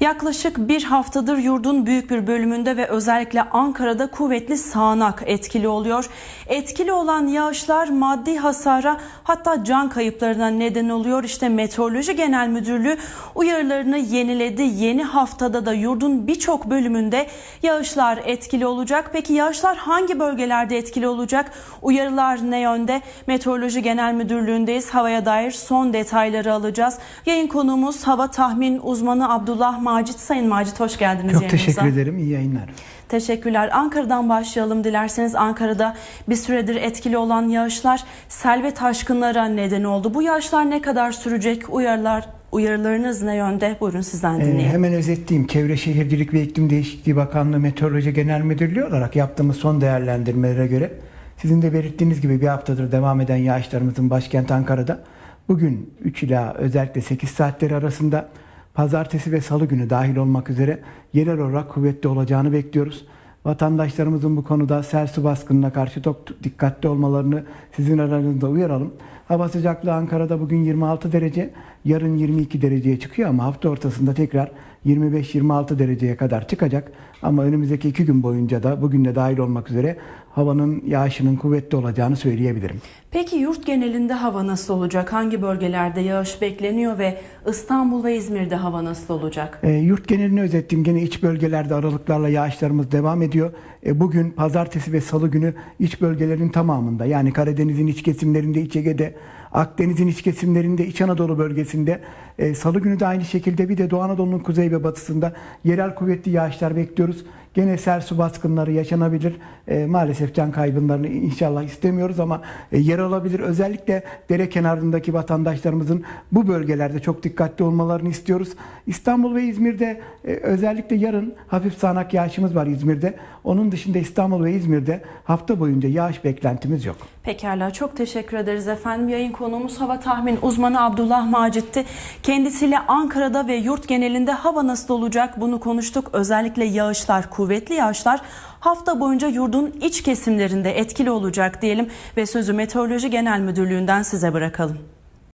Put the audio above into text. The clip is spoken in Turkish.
Yaklaşık bir haftadır yurdun büyük bir bölümünde ve özellikle Ankara'da kuvvetli sağanak etkili oluyor. Etkili olan yağışlar maddi hasara hatta can kayıplarına neden oluyor. İşte Meteoroloji Genel Müdürlüğü uyarılarını yeniledi. Yeni haftada da yurdun birçok bölümünde yağışlar etkili olacak. Peki yağışlar hangi bölgelerde etkili olacak? Uyarılar ne yönde? Meteoroloji Genel Müdürlüğü'ndeyiz. Havaya dair son detayları alacağız. Yayın konuğumuz hava tahmin uzmanı Abdullah Macit. Sayın Macit hoş geldiniz Çok yayınımıza. teşekkür ederim. İyi yayınlar. Teşekkürler. Ankara'dan başlayalım dilerseniz. Ankara'da bir süredir etkili olan yağışlar sel ve taşkınlara neden oldu. Bu yağışlar ne kadar sürecek? Uyarılar uyarılarınız ne yönde? Buyurun sizden Ee, dinleyelim. hemen özetleyeyim. Çevre Şehircilik ve İklim Değişikliği Bakanlığı Meteoroloji Genel Müdürlüğü olarak yaptığımız son değerlendirmelere göre sizin de belirttiğiniz gibi bir haftadır devam eden yağışlarımızın başkent Ankara'da bugün 3 ila özellikle 8 saatleri arasında pazartesi ve salı günü dahil olmak üzere yerel olarak kuvvetli olacağını bekliyoruz. Vatandaşlarımızın bu konuda sel su baskınına karşı çok dikkatli olmalarını sizin aranızda uyaralım. Hava sıcaklığı Ankara'da bugün 26 derece, yarın 22 dereceye çıkıyor ama hafta ortasında tekrar 25-26 dereceye kadar çıkacak. Ama önümüzdeki iki gün boyunca da bugün de dahil olmak üzere havanın yağışının kuvvetli olacağını söyleyebilirim. Peki yurt genelinde hava nasıl olacak? Hangi bölgelerde yağış bekleniyor ve İstanbul ve İzmir'de hava nasıl olacak? E, yurt genelini özettim. Gene iç bölgelerde aralıklarla yağışlarımız devam ediyor. E, bugün pazartesi ve salı günü iç bölgelerin tamamında yani Karadeniz'in iç kesimlerinde, İç Ege'de, Akdeniz'in iç kesimlerinde, İç Anadolu bölgesinde e, salı günü de aynı şekilde bir de Doğu Anadolu'nun kuzey ve batısında yerel kuvvetli yağışlar bekliyoruz. Gene sel su baskınları yaşanabilir. E, maalesef can kaybınlarını inşallah istemiyoruz ama e, yer alabilir. Özellikle dere kenarındaki vatandaşlarımızın bu bölgelerde çok dikkatli olmalarını istiyoruz. İstanbul ve İzmir'de e, özellikle yarın hafif sağanak yağışımız var İzmir'de. Onun dışında İstanbul ve İzmir'de hafta boyunca yağış beklentimiz yok. Pekala çok teşekkür ederiz efendim. Yayın konuğumuz hava tahmin uzmanı Abdullah Macit'ti. Kendisiyle Ankara'da ve yurt genelinde hava nasıl olacak bunu konuştuk. Özellikle yağışlar, kuvvetli yağışlar hafta boyunca yurdun iç kesimlerinde etkili olacak diyelim ve sözü Meteoroloji Genel Müdürlüğü'nden size bırakalım.